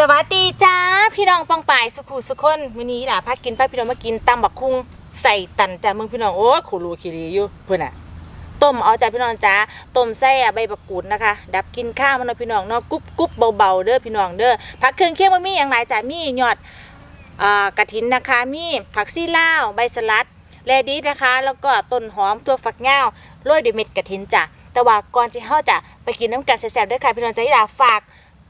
สวัสดีจ้าพี่น้องปองปายสุขุสุคนวันนี้ล่ะพักกินป้าพี่น้องมากินตำบักคุงใส่ตันจ้ามึงพี่น้องโอ้ขูรูขีรีอยู่เพื่อนอะต้มเอาจ้าพี่น้องจ้าต้มใส่อะใบบักกูดนะคะ ดับกินข้าวมันเนาะพี่น้องเนาะกรุบกรุบเบาๆเด้อพี่น้องเด้อผักเครื่องเคียงมันมีอย่างไรจ้ามียอดกระถินนะคะมีผักซี่ลาวใบสลัดแลดิสนะคะ แล้วก็ต้นหอมตัวฝักยาโรยด้วยเม็ดกระถินจ้ะแต่ว่าก่อนที่เฮาจะไปกินน้ำกันแซ่บๆด้อค่ะพี่น้องจ้าที่ลาฝาก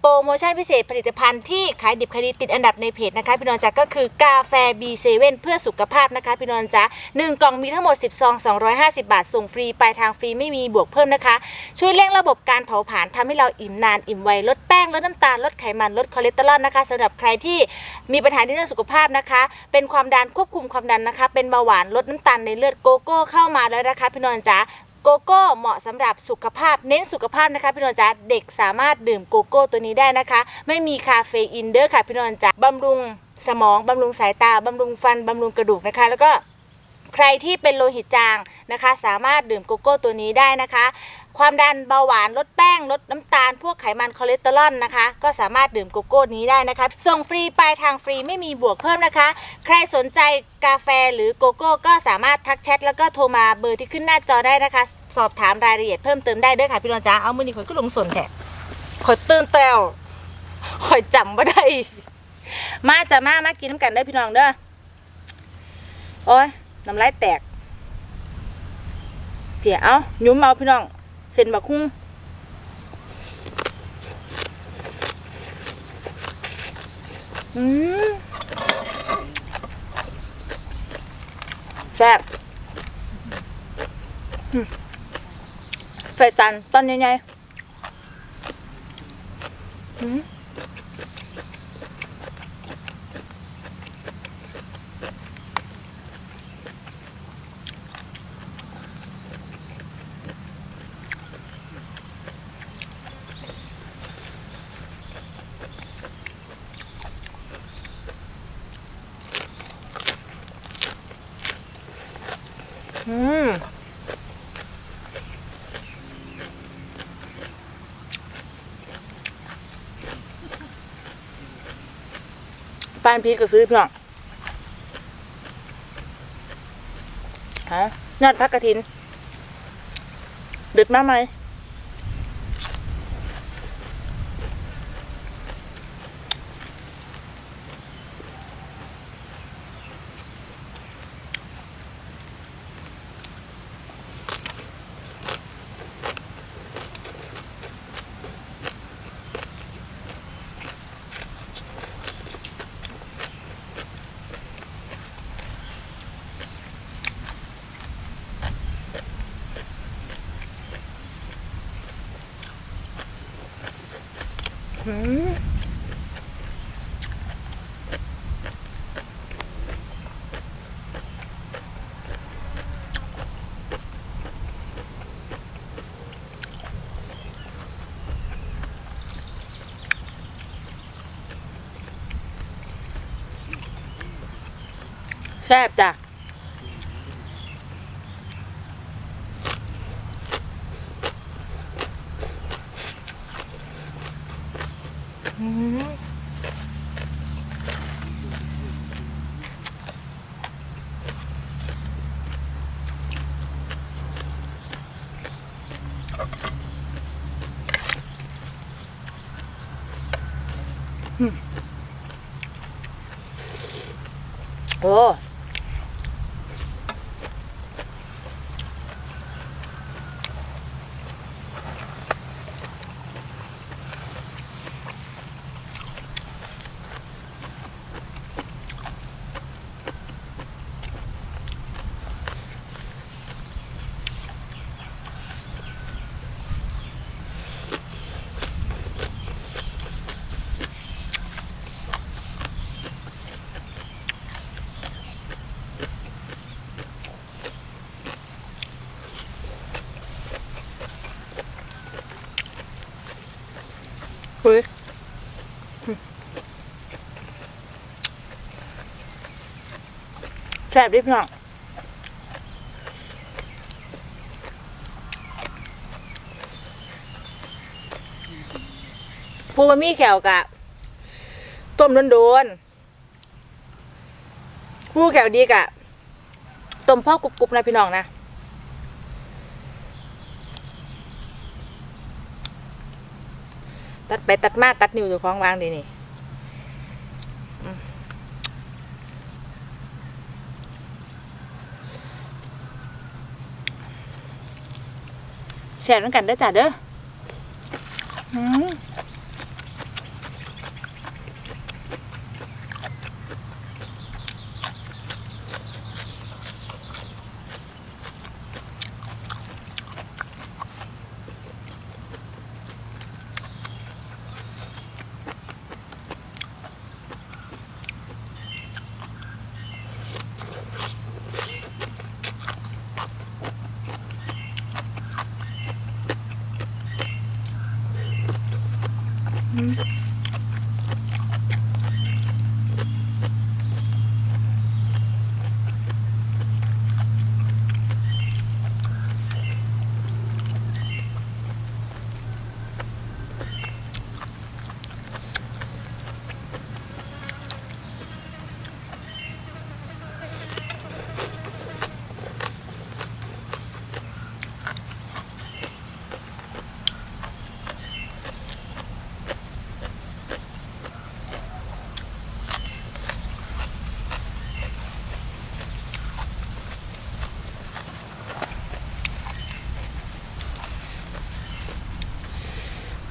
ปรโมชั่นพิเศษผลิตภัณฑ์ที่ขายดิบขายดีติดอันดับในเพจนะคะพี่นอนจ๊ะก็คือกาแฟ B7 เพื่อสุขภาพนะคะพี่นนจ๊ะหนึ่งกล่องมีทั้งหมด 10ซอง250 บาท ส่งฟรีปลายทางฟรีไม่มีบวกเพิ่มนะคะ ช่วยเร่งระบบการเผาผลาญทำให้เราอิ่มนานอิ่มไวลดแป้งลดน้ำตาลลดไขมันลดคอเลสเตอรอลนะคะสำหรับใครที่มีปัญหาในเรื่องสุขภาพนะคะ เป็นความดันควบคุมความดันนะคะ เป็นเบาหวานลดน้ำตาลในเลือดโกโก้เข้ามาแล้วนะคะพี่นอนจ๊ะ โกโก้เหมาะสำหรับสุขภาพเน้นสุขภาพนะคะพี่นนท์จ๊ะเด็กสามารถดื่มโกโก้ตัวนี้ได้นะคะ ไม่มีคาเฟอีนเด้อค่ะพี่นนท์จ๊ะบำรุงสมองบำรุงสายตาบำรุงฟันบำรุงกระดูกนะคะ แล้วก็ใครที่เป็นโลหิตจางนะคะ สามารถดื่มโกโก้ตัวนี้ได้นะคะ ความดันเบาหวานลดแป้งลดน้ำตาล พวกไขมันคอเลสเตอรอลนะคะ ก็สามารถดื่มโกโก้นี้ได้นะคะ ส่งฟรีปลายทางฟรีไม่มีบวกเพิ่มนะคะ ใครสนใจกาแฟหรือโกโก้ก็สามารถทักแชทแล้วก็โทรมาเบอร์ที่ขึ้นหน้าจอได้นะคะ สอบถามรายละเอียดเพิ่มเติมได้เด้อค่ะพี่น้องจ้าเอามือนี่ข่อยก็ลงสนแท้ข่อยตื่นแต้วข่อยจำบ่ได้มาจะมามากินน้ำกันเด้อพี่น้องเด้อโอ้ยน้ำลายแตกเพียเอายุ่มเอาพี่น้องเส้นบักคุ้งอืมแซ่บอืม ใส่ตันตอนใหญ่ๆานพีก็ซื้อเพื่อนฮะยอดพักกระถินดึดมากไหม แซ่บจ้ะ อืมอืม โซ่บดิพี่น้องผู้มีแขวกะ ต้มโดนๆผู้แขวดีกะ ต้มพ่อกรุบๆนะพี่น้องนะตัดไปตัดมาตัดนิ้วอยู่ของวางดีนี่ แชร์ด้วยกันเด้อจ้าเด้อ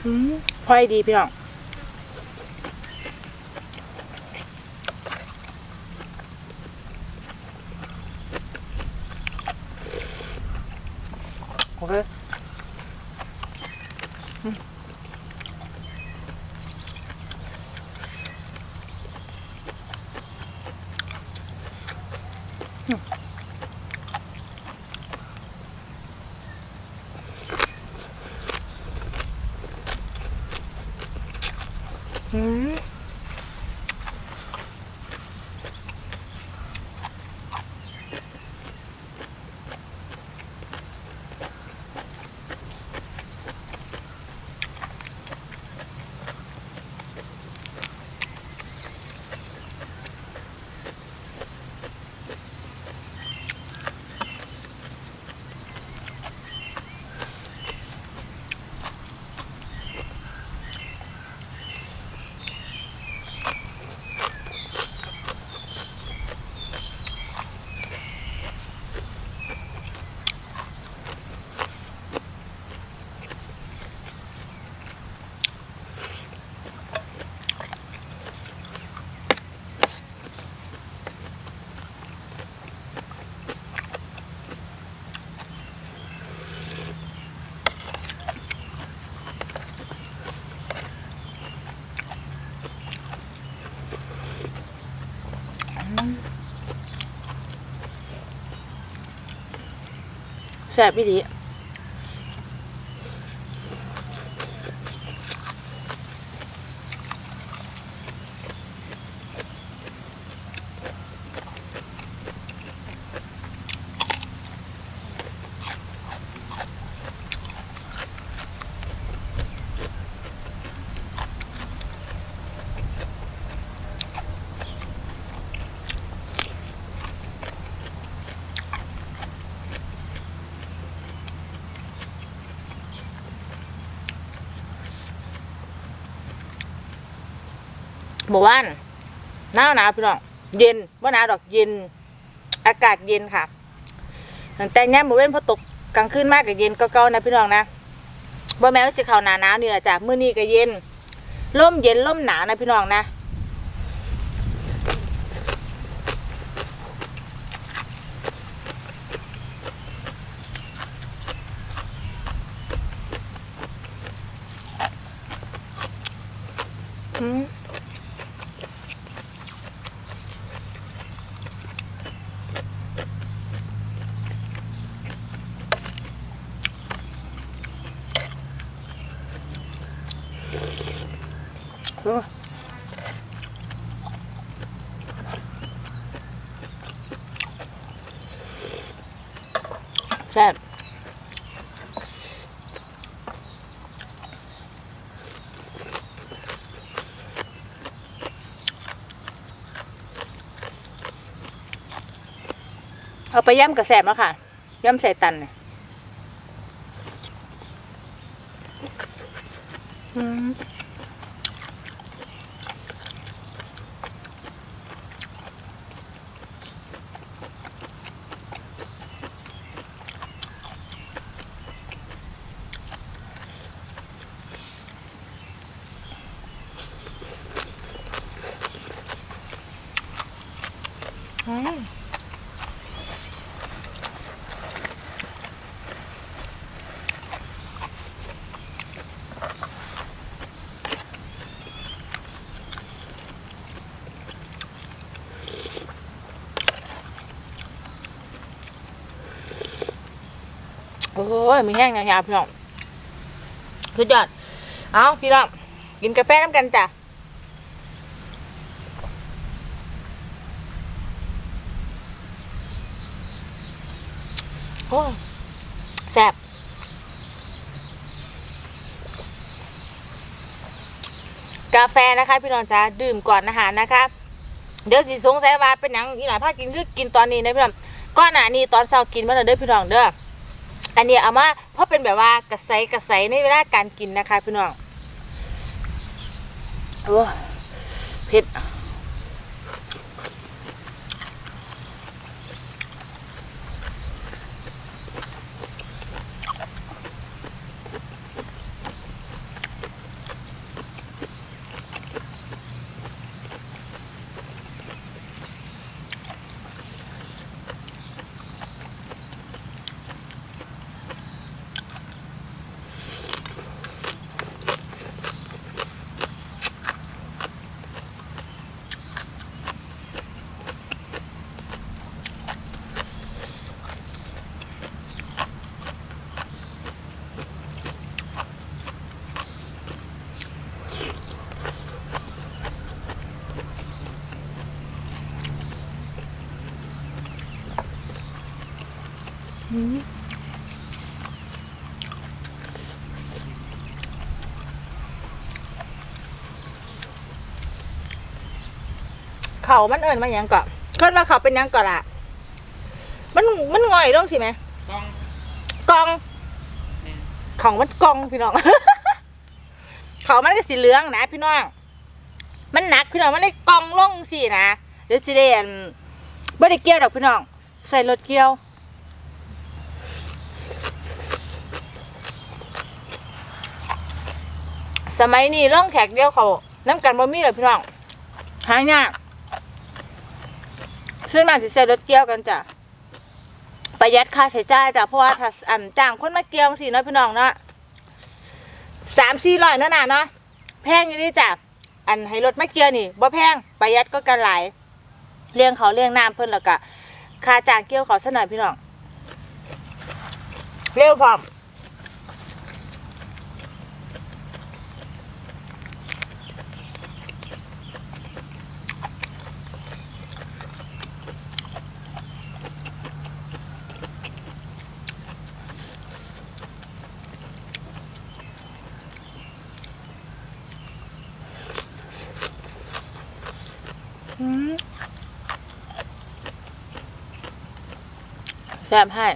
อืมอืมพอดีพี่น้องโอเคอืม แซ่บพี่ดี เมื่อวานหนาวหนาวพี่น้องเย็นว่าหนาวดอกเย็น อากาศเย็นค่ะตั้งแต่เนี้ยหมู่เว้นพอตกกลางคืนมากกับเย็นก็เก่านะพี่น้องนะบ่แม้ว่าสิเข้าหนาหนาวนี่แหละจ้ะมื้อนี้ก็เย็นร่มเย็นร่มหนาวนะพี่น้องนะ แซ่บเอาไปย่ำกับแสบแล้วค่ะย่ำใส่ตันเนี่ยอืม โอ้ย มีแห้งยาวๆพี่น้องสุดยอด เอาพี่น้อง กินกาแฟน้ำกันจ้ะ อ้แซ่บกาแฟนะคะ พี่น้องจ้าดื่มก่อนอาหารนะคะ เดี๋ยวสิสงสัยว่าเป็นหยังอีหลายภาคกินคือกินตอนนี้นะพี่น้องก้อนหน้านี้ตอนเช้ากินมาเด้อพี่น้องเด้ออันนี้เอามาเพราะเป็นแบบว่ากระใสกระใสในเวลาการกินนะคะ พี่น้องโอ้เผ็ด เขามันเอิญมาหยังก่อนคิดว่าเขาเป็นหยังก่อนละมันมันง่อยลงสิไหมต้องกอง ของมันกองพี่น้อง เขามันก็สีเหลืองนะพี่น้อง มันหนักพี่น้องมันเลยกองลงสินะเดี๋ยวสิเดนบ่ได้เกี่ยวดอกพี่น้อง ใส่รถเกี่ยว สมัยนี้ร่องแขกเดียวเขาน้ำกันบ่มีเลยพี่น้องหายากซื้อมาสิใส่รถเกี่ยวกันจ้ะประหยัดค่าใช้จ่ายจ้ะเพราะว่าถ้าอันจ้างคนมาเกี่ยวสิเนาะพี่น้องเนาะสามสี่ร้อยนาะน่ะเนาะแพงอยู่ดีจ้ะอันให้รถมาเกี่ยวนี่บ่แพงประหยัดก็กันหลายเลี้ยงเขาเลี้ยงน้ำเพิ่นแล้วก็ค่าจ้างเกี่ยวเขาซะหน่อยพี่น้องเร็วพร้อม แซ่บให้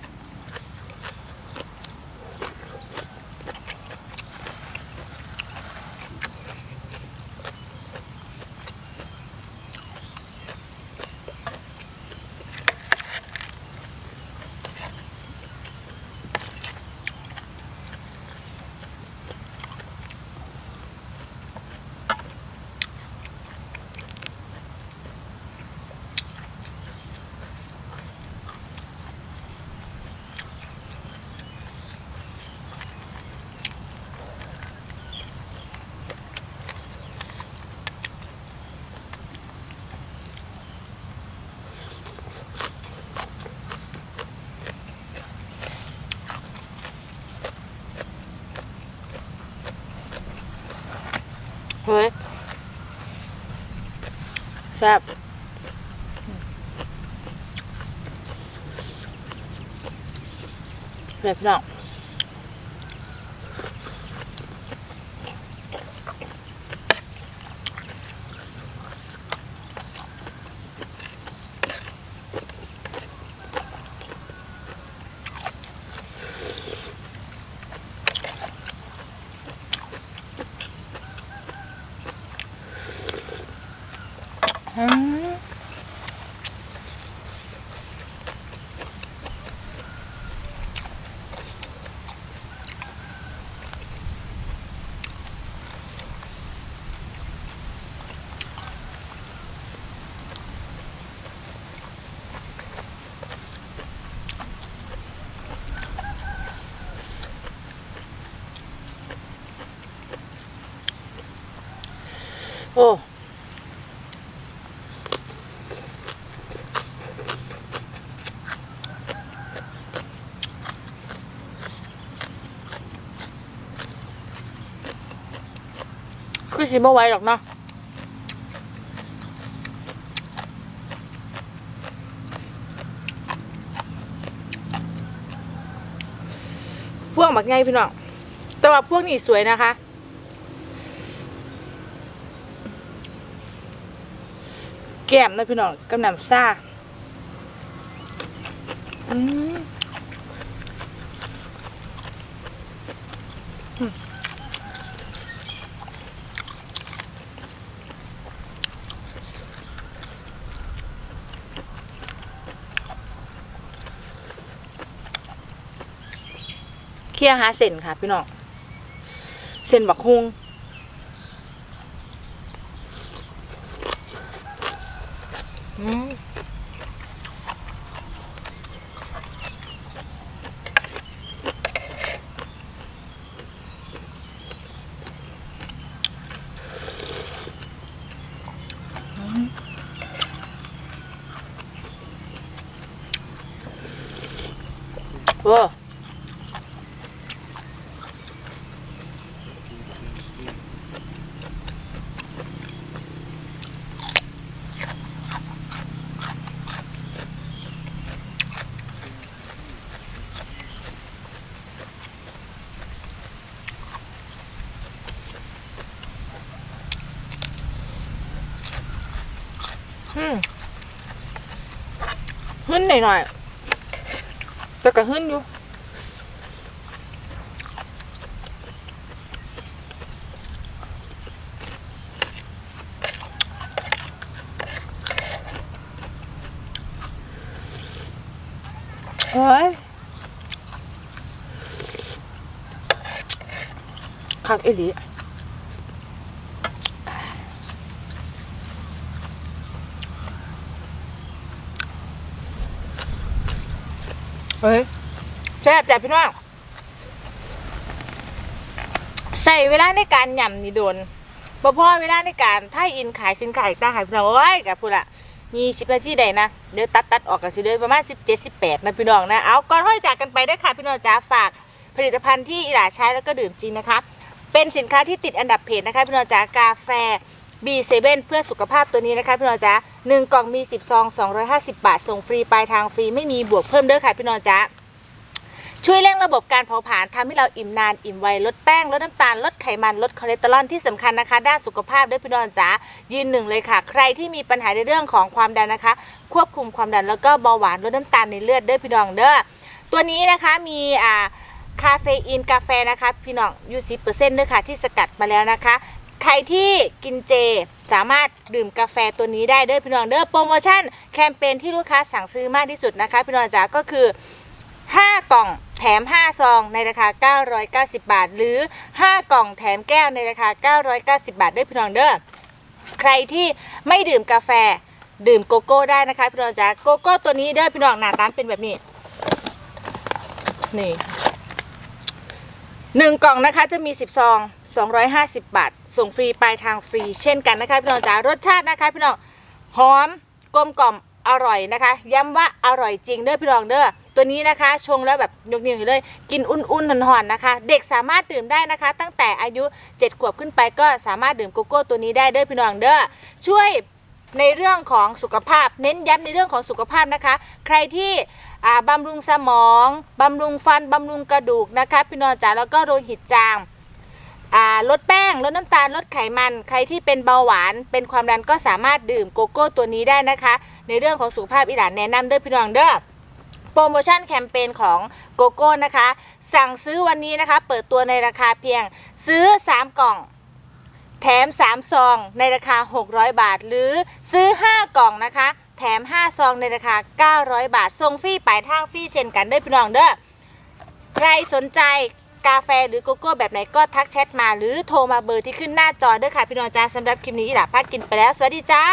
เฮ้ย แซ่บแบบน้อง สิบ่ไหวหรอกเนาะพวกบักไงพี่น้องแต่ว่าพวกนี้สวยนะคะแก้มนะพี่น้องกำนำซ่าอืม เคี่ยวหาเส้นค่ะ พี่น้องเส้นบักฮุง นหน่อยหน่อยๆแต่ก็หึ้นอยู่โอ้ยคักเอหลี เฮ้ยแซ่บจ้ะพี่น้องใส่เวลาในการหย่ำนี่โดนบ่พอเวลาในการถ้าอินขายสินค้าอีกต่างหากพี่น้องโอ้ยกับพูดละมีสิบนาทีใดนะเดี๋ยวตัดตัดออกกันสิเลยประมาณสิบเจ็ดสิบแปดนะพี่น้องนะเอาก่อนห้อยจากกันไปได้ค่ะพี่น้องจ้าฝากผลิตภัณฑ์ที่อิหลาใช้แล้วก็ดื่มจริงนะคะเป็นสินค้าที่ติดอันดับเพจนะคะพี่น้องจ๋ากาแฟ B7 เพื่อสุขภาพตัวนี้นะคะพี่น้องจ๋าหนึ่งกล่องมี 10 ซอง 250 บาท ส่งฟรีปลายทางฟรีไม่มีบวกเพิ่มเด้อค่ะพี่น้องจ๋าช่วยเร่งระบบการเผาผลาญทำให้เราอิ่มนานอิ่มไวลดแป้งลดน้ำตาลลดไขมันลดคอเลสเตอรอลที่สำคัญนะคะ ด้านสุขภาพด้วยพี่น้องจ๋ายืนหนึ่งเลยค่ะ ใครที่มีปัญหาในเรื่องของความดันนะคะ ควบคุมความดันแล้วก็เบาหวานลดน้ำตาลในเลือดด้อพี่น้องเด้อตัวนี้นะคะมีอ่าคาเฟอีนกาแฟนะคะ พี่น้องยูสิเปอร์เซ็นต์ด้วยค่ะที่สกัดมาแล้วนะคะ ใครที่กินเจสามารถดื่มกาแฟตัวนี้ได้เด้อพี่น้องเด้อโปรโมชั่นแคมเปญที่ลูกค้าสั่งซื้อมากที่สุดนะคะพี่น้องจ๋าก็คือ 5 กล่องแถม 5 ซองในราคา 990 บาท หรือ 5 กล่องแถมแก้วในราคา 990 บาทเด้พี่น้องเด้อใครที่ไม่ดื่มกาแฟดื่มโกโก้ได้นะคะพี่น้องจ๋าโกโก้ตัวนี้เด้อพี่น้องหน้าตาเป็นแบบนี้นี่หนึ่งกล่องนะคะจะมีสิบซอง250บาท ส่งฟรีปลายทางฟรีเช่นกันนะคะพี่น้องจ๋ารสชาตินะคะพี่น้องหอมกลมกล่อมอร่อยนะคะ ย้ำว่าอร่อยจริงเด้อพี่น้องเด้อตัวนี้นะคะชงแล้วแบบยกนิ้วเลย กินอุ่นๆหอนๆนะคะ เด็กสามารถดื่มได้นะคะ ตั้งแต่อายุ 7 ขวบขึ้นไปก็สามารถดื่มโกโก้ตัวนี้ได้เด้อพี่น้องเด้อช่วยในเรื่องของสุขภาพ เน้นย้ำในเรื่องของสุขภาพนะคะ ใครที่บำรุงสมอง บำรุงฟัน บำรุงกระดูกนะคะ พี่น้องจ๋าแล้วก็โลหิตจาง ลดแป้งลดน้ำตาลลดไขมัน ใครที่เป็นเบาหวาน เป็นความดันก็สามารถดื่มโกโก้ตัวนี้ได้นะคะ ในเรื่องของสุขภาพอีหลานแนะนำเด้อพี่น้องเด้อโปรโมชั่นแคมเปญของโกโก้นะคะ สั่งซื้อวันนี้นะคะ เปิดตัวในราคาเพียงซื้อ 3 กล่อง แถม 3 ซอง ในราคา 600 บาท หรือซื้อ 5 กล่องนะคะ แถม 5 ซองในราคา 900 บาทส่งฟรีปลายทางฟรีเช่นกันเด้อพี่น้องเด้อใครสนใจ กาแฟหรือโกโก้แบบไหนก็ทักแชทมาหรือโทรมาเบอร์ที่ขึ้นหน้าจอเด้อค่ะพี่น้องจ้าสำหรับคลิปนี้หล่ะพักกินไปแล้ว สวัสดีจ้า